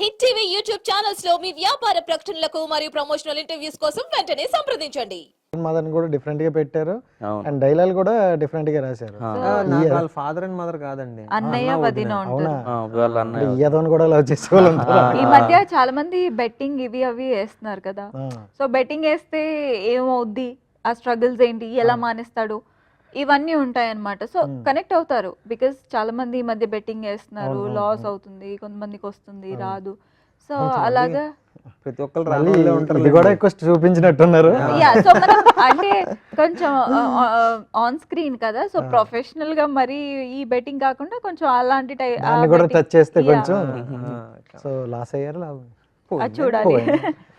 Hit TV YouTube ఛానల్స్లో మీ వ్యాపార ప్రకటనలకు మరియు ప్రమోషనల్ ఇంటర్వ్యూస్ కోసం వెంటనే సంప్రదించండి. మదర్ కూడా డిఫరెంట్గా పెట్టారు. అండ్ డైలాగ్ కూడా డిఫరెంట్గా రాశారు. వాళ్ళ ఫాదర్ అండ్ మదర్ కాదండి. అన్నయ్య వదిన ఉంటారు. కూడా లవ్ చేసే వాళ్ళు ఉంటారు. ఈ మధ్య చాలా మంది బెట్టింగ్ ఇవి అవి వేస్తున్నారు కదా. సో బెట్టింగ్ వేస్తే ఏమవుద్ది? ఆ స్ట్రగుల్స్ ఏంటి? ఎలా మానేస్తాడు? ఇవన్నీ ఉంటాయి అన్నమాట సో. కనెక్ట్ అవుతారు. బికాస్ చాలా మంది ఈ మధ్య బెట్టింగ్ వేస్తున్నారు లాస్. అవుతుంది. కొంతమందికి వస్తుంది. రాదు. సో అలాగా ప్రతి ఒక్కరు కూడా ఎక్కువ చూపించినట్టున్నారు. యా సో మనం అంటే కొంచెం ఆన్ స్క్రీన్ కదా. సో. ప్రొఫెషనల్గా మరి ఈ బెట్టింగ్ కాకుండా కొంచెం అలాంటి కూడా టచ్ చేస్తే. కొంచెం సో లాస్ అయ్యారు చూడాలి.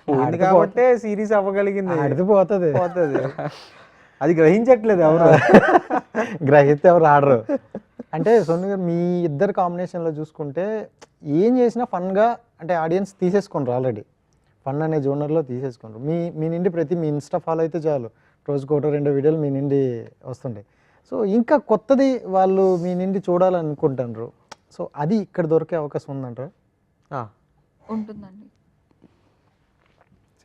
కాబట్టి సిరీస్ అవ్వగలిగింది. పోతుంది. పోతుంది. అది గ్రహించట్లేదు ఎవరు. గ్రహిస్తే ఎవరు ఆడరు. అంటే సోని గారు మీ ఇద్దరు కాంబినేషన్లో చూసుకుంటే ఏం చేసినా ఫన్గా అంటే ఆడియన్స్ తీసేసుకుంటారు ఆల్రెడీ ఫన్ అనే జోనర్లో తీసేసుకుంటారు. మీ మీ నుండి ప్రతి మీ ఇన్స్టా ఫాలో అయితే చాలు. రోజుకి ఒకటో రెండో వీడియోలు మీ నుండి వస్తుంటాయి. సో ఇంకా కొత్తది వాళ్ళు మీ నుండి చూడాలనుకుంటున్నారు సో అది ఇక్కడ దొరికే అవకాశం ఉందంటారు? ఆ, ఉంటుందండి.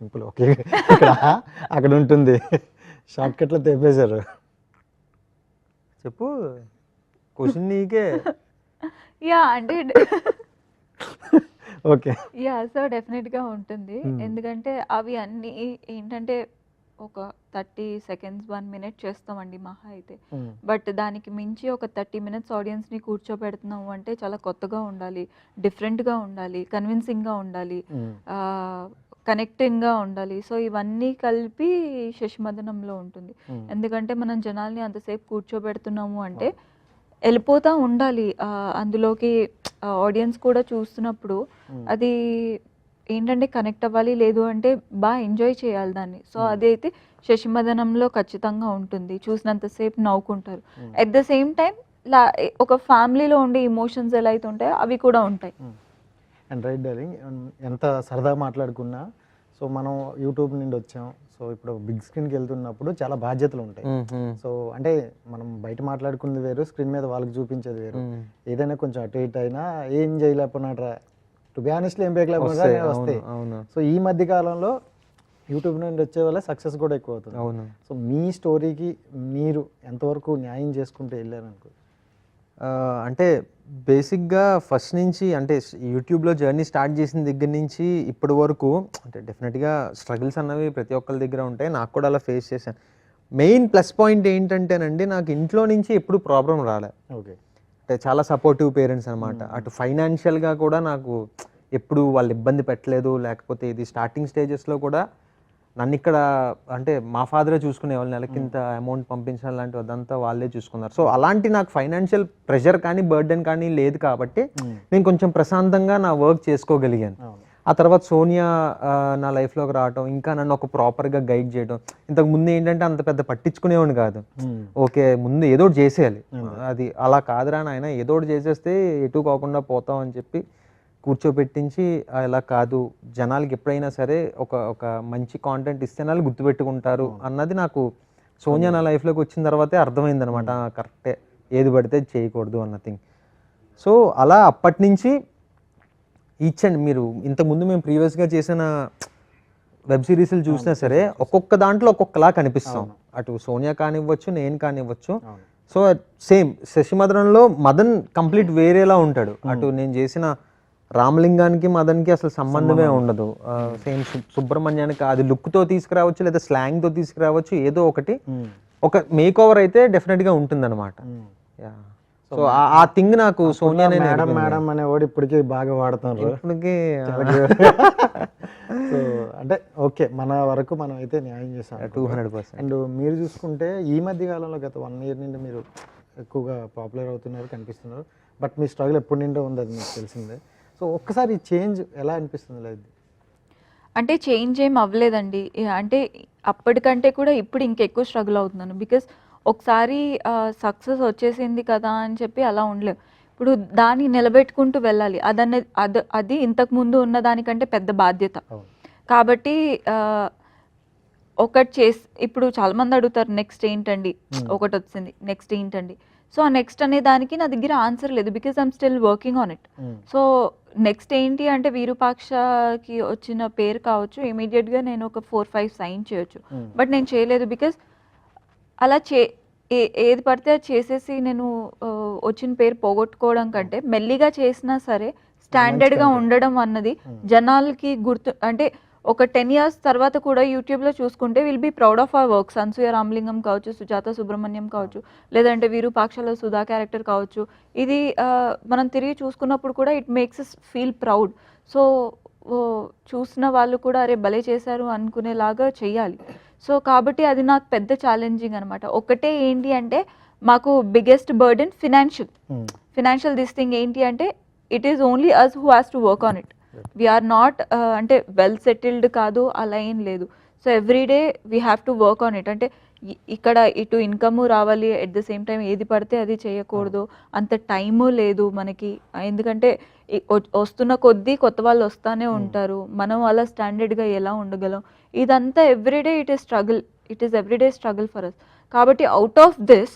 Simple okay. ఇక్కడ అక్కడ ఉంటుంది. షార్ట్ కట్లో తెప్పేశారు. చెప్పు. క్వశ్చన్ నీకే. యా అంటే ఓకే. యా సో డెఫినెట్గా ఉంటుంది. Hmm. ఎందుకంటే అవి అన్నీ ఏంటంటే ఒక థర్టీ సెకండ్స్ వన్ మినిట్ చేస్తామండి మహా అయితే. బట్ దానికి మించి ఒక థర్టీ మినిట్స్ ఆడియన్స్ని కూర్చోబెడుతున్నాము అంటే చాలా కొత్తగా ఉండాలి డిఫరెంట్గా ఉండాలి కన్విన్సింగ్గా ఉండాలి. కనెక్టింగ్గా ఉండాలి. సో ఇవన్నీ కలిపి శశిమదనంలో ఉంటుంది. ఎందుకంటే మనం జనాల్ని అంతసేపు కూర్చోబెడుతున్నాము అంటే వెళ్ళిపోతూ ఉండాలి. అందులోకి ఆడియన్స్ కూడా చూస్తున్నప్పుడు అది ఏంటంటే కనెక్ట్ అవ్వాలి లేదు అంటే బాగా ఎంజాయ్ చేయాలి దాన్ని. సో. అది అయితే శశిమదనంలో ఖచ్చితంగా ఉంటుంది. చూసినంతసేపు నవ్వుకుంటారు. అట్ ద సేమ్ టైం లా ఒక ఫ్యామిలీలో ఉండే ఇమోషన్స్ ఎలా అయితే ఉంటాయో అవి కూడా ఉంటాయి. అండ్ రైట్ డార్లింగ్ ఎంత సరదాగా మాట్లాడుకున్నా సో మనం యూట్యూబ్ నుండి వచ్చాం. సో ఇప్పుడు బిగ్ స్క్రీన్కి వెళ్తున్నప్పుడు చాలా బాధ్యతలు ఉంటాయి. సో అంటే మనం బయట మాట్లాడుకుంది వేరు స్క్రీన్ మీద వాళ్ళకి చూపించేది వేరు. ఏదైనా కొంచెం అటు ఇటు అయినా ఏం చేయలేకపోయినారా టు బి ఆనెస్ట్లీ ఏం అవును, వస్తాయి సో ఈ మధ్య కాలంలో యూట్యూబ్ నుండి వచ్చే వల్ల సక్సెస్ కూడా ఎక్కువ అవుతుంది. అవును. సో మీ స్టోరీకి మీరు ఎంతవరకు న్యాయం చేసుకుంటూ వెళ్ళారనుకో అంటే బేసిక్గా ఫస్ట్ నుంచి అంటే యూట్యూబ్లో జర్నీ స్టార్ట్ చేసిన దగ్గర నుంచి ఇప్పటి వరకు అంటే డెఫినెట్గా స్ట్రగుల్స్ అన్నవి ప్రతి ఒక్కరి దగ్గర ఉంటాయి. నాకు కూడా అలా ఫేస్ చేశాను. మెయిన్ ప్లస్ పాయింట్ ఏంటంటేనండి నాకు ఇంట్లో నుంచి ఎప్పుడు ప్రాబ్లం రాలే. ఓకే. అంటే చాలా సపోర్టివ్ పేరెంట్స్ అనమాట అటు ఫైనాన్షియల్గా కూడా నాకు ఎప్పుడు వాళ్ళు ఇబ్బంది పెట్టలేదు. లేకపోతే ఇది స్టార్టింగ్ స్టేజెస్లో కూడా నన్ను ఇక్కడ అంటే మా ఫాదరే చూసుకునేవాళ్ళు నెలకింత అమౌంట్ పంపించడం లాంటివి అదంతా వాళ్ళే చూసుకున్నారు. సో అలాంటి నాకు ఫైనాన్షియల్ ప్రెషర్ కానీ బర్డెన్ కానీ లేదు కాబట్టి నేను కొంచెం ప్రశాంతంగా నా వర్క్ చేసుకోగలిగాను. ఆ తర్వాత సోనియా నా లైఫ్లోకి రావటం ఇంకా నన్ను ఒక ప్రాపర్గా గైడ్ చేయడం ఇంతకు ముందు ఏంటంటే అంత పెద్ద పట్టించుకునేవాడిని కాదు. ఓకే ముందు ఏదో చేసేయాలి. అది అలా కాదురా నాయన ఏదో చేసేస్తే ఎటు కాకుండా పోతాం అని చెప్పి కూర్చోబెట్టించి "ఆ, ఇలా కాదు. జనాలకి ఎప్పుడైనా సరే ఒక ఒక మంచి కాంటెంట్ ఇస్తే వాళ్ళు గుర్తుపెట్టుకుంటారు అన్నది నాకు సోనియా నా లైఫ్లోకి వచ్చిన తర్వాతే అర్థమైంది అనమాట కరెక్టే. ఏది పడితే చేయకూడదు అన్న థింగ్. సో అలా అప్పటి నుంచి ఈచ్ అండ్ మీరు ఇంతకుముందు మేము ప్రీవియస్గా చేసిన వెబ్ సిరీస్లు చూసినా సరే ఒక్కొక్క దాంట్లో ఒక్కొక్కలా కనిపిస్తాం. అటు సోనియా కానివ్వచ్చు నేను కానివ్వచ్చు. సో సేమ్ శశిమధురంలో మదన్ కంప్లీట్ వేరేలా ఉంటాడు. అటు నేను చేసిన రామలింగానికి మదన్కి అసలు సంబంధమే ఉండదు. సేమ్ సుబ్రహ్మణ్యానికి అది లుక్తో తీసుకురావచ్చు లేదా స్లాంగ్తో తీసుకురావచ్చు ఏదో ఒకటి. Hmm. ఒక మేక్ ఓవర్ అయితే డెఫినెట్గా ఉంటుందన్నమాట. Hmm. సో ఆ థింగ్ నాకు సోనియానే మేడం మేడం అనే వాడు ఇప్పటికీ బాగా వాడుతున్నారు ఇప్పటికి సో అంటే ఓకే మన వరకు మనం అయితే న్యాయం చేసాం టూ హండ్రెడ్ పర్సెంట్ అండ్ మీరు చూసుకుంటే ఈ మధ్య కాలంలో గత వన్ ఇయర్ నుండి మీరు ఎక్కువగా పాపులర్ అవుతున్నారు కనిపిస్తున్నారు. బట్ మీ స్ట్రగుల్ ఎప్పటి నుండో ఉంది అది మీకు తెలిసిందే. సో ఒక్కసారి చేంజ్ ఎలా అనిపిస్తుంది లేదు అంటే చేంజ్ ఏం అవ్వలేదండి. అంటే అప్పటికంటే కూడా ఇప్పుడు ఇంకెక్కువ స్ట్రగుల్ అవుతున్నాను. బికాస్ ఒకసారి సక్సెస్ వచ్చేసింది కదా అని చెప్పి అలా ఉండలేవు ఇప్పుడు దాన్ని నిలబెట్టుకుంటూ వెళ్ళాలి. అదన్న అది అది ఇంతకు ముందు ఉన్న దానికంటే పెద్ద బాధ్యత. కాబట్టి ఒకటి చేసి ఇప్పుడు చాలా మంది అడుగుతారు నెక్స్ట్ ఏంటండి? ఒకటి వచ్చింది నెక్స్ట్ ఏంటండి? సో ఆ నెక్స్ట్ అనే దానికి నా దగ్గర ఆన్సర్ లేదు because I'm still working on it. So next ఏంటి అంటే విరూపాక్షకి వచ్చిన పేరు కావచ్చు ఇమీడియట్గా నేను ఒక ఫోర్ ఫైవ్ సైన్ చేయొచ్చు. బట్ నేను చేయలేదు బికాస్ అలా చే ఏది పడితే అది చేసేసి నేను వచ్చిన పేరు పోగొట్టుకోవడం కంటే మెల్లిగా చేసినా సరే స్టాండర్డ్గా ఉండడం అన్నది జనాలకి గుర్తు అంటే ఒక టెన్ ఇయర్స్ తర్వాత కూడా యూట్యూబ్లో చూసుకుంటే will be proud of our works Anasuya Ramalingam కావచ్చు సుజాత సుబ్రహ్మణ్యం కావచ్చు లేదంటే విరూపాక్షలో సుధా క్యారెక్టర్ కావచ్చు. ఇది మనం తిరిగి చూసుకున్నప్పుడు కూడా it makes feel proud so చూసిన వాళ్ళు కూడా అరే భలే చేశారు అనుకునేలాగా చెయ్యాలి. సో కాబట్టి అది నాకు పెద్ద ఛాలెంజింగ్ అనమాట ఒకటే ఏంటి అంటే మాకు biggest burden financial financial this thing ఏంటి అంటే it is only us who has to work on it we are not అంటే వెల్ సెటిల్డ్ కాదు అలా ఏం లేదు. So every day we have to work on it అంటే ఇక్కడ ఇటు ఇన్కమ్ రావాలి ఎట్ ద సేమ్ టైం ఏది పడితే అది చేయకూడదు. అంత టైము లేదు మనకి. ఎందుకంటే వస్తున్న కొద్దీ కొత్త వాళ్ళు వస్తానే ఉంటారు. మనం అలా స్టాండర్డ్గా ఎలా ఉండగలం? ఇదంతా everyday it is struggle it is everyday struggle for us కాబట్టి అవుట్ ఆఫ్ దిస్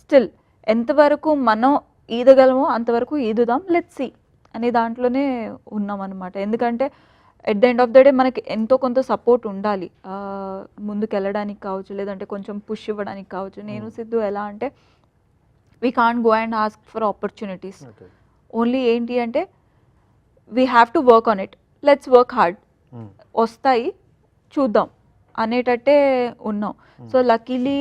స్టిల్ ఎంతవరకు మనం ఈదగలమో అంతవరకు ఈదుదాం. లెట్ సి అనే దాంట్లోనే ఉన్నాం అనమాట ఎందుకంటే at the end of the day మనకి ఎంతో కొంత సపోర్ట్ ఉండాలి. ముందుకు వెళ్ళడానికి కావచ్చు లేదంటే కొంచెం పుష్ ఇవ్వడానికి కావచ్చు. నేను సిద్ధు ఎలా అంటే we can't go and ask for opportunities only ఏంటి అంటే we have to work on it let's work hard వస్తాయి చూద్దాం అనేటట్టే ఉన్నాం. సో లక్కీలీ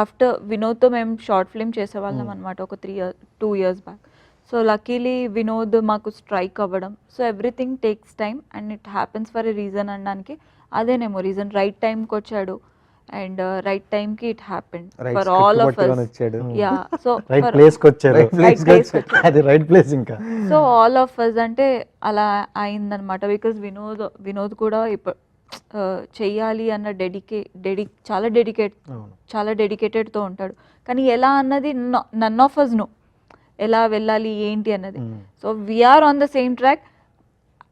ఆఫ్టర్ వినోద్తో మేము షార్ట్ ఫిల్మ్ చేసేవాళ్ళం అనమాట ఒక three year two years back so luckily Vinod మాకు స్ట్రైక్ అవ్వడం. So everything takes time and it happens for a reason అనడానికి అదేనేమో రీజన్ రైట్ టైంకి వచ్చాడు అండ్ రైట్ టైంకి it happened Right for all of us. Yeah so right వచ్చారు. place కి వచ్చారు. అది రైట్ ప్లేస్ ఇంకా. సో ఆల్ ఆఫ్ అస్ అంటే అలా అయిందనమాట బికాజ్ వినోద్ వినోద్ కూడా ఇప్పుడు చెయ్యాలి అన్న డెడికే డెడి చాలా డెడికేట్ చాలా డెడికేటెడ్తో ఉంటాడు. కానీ ఎలా అన్నది నన్ ఆఫ్ అస్ నో ఎలా వెళ్ళాలి ఏంటి అన్నది. So we are on the same track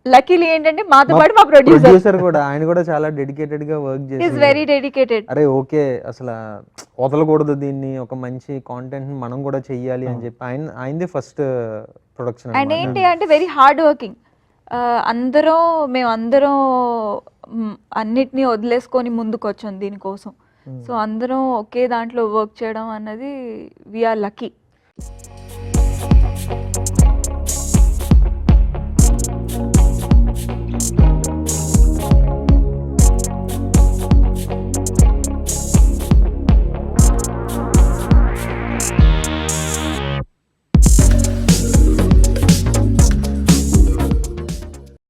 luckily ఏంటంటే మాతో పాటు మా ప్రొడ్యూసర్ కూడా ఆయన కూడా చాలా డెడికేటెడ్గా వర్క్ చేసి వెరీ డెడికేటెడ్ అరే ఓకే అసలు వదలకూడదు దీన్ని ఒక మంచి కాంటెంట్ మనం కూడా చెయ్యాలి అని చెప్పి ఆయన ఆయనది ఫస్ట్ ప్రొడక్షన్ అండ్ ఏంటి అంటే వెరీ హార్డ్ వర్కింగ్ అందరం మేము అందరం అన్నిటినీ వదిలేసుకొని ముందుకు వచ్చాం దీనికోసం సో అందరం ఒకే దాంట్లో వర్క్ చేయడం అన్నది వీఆర్ లక్కీ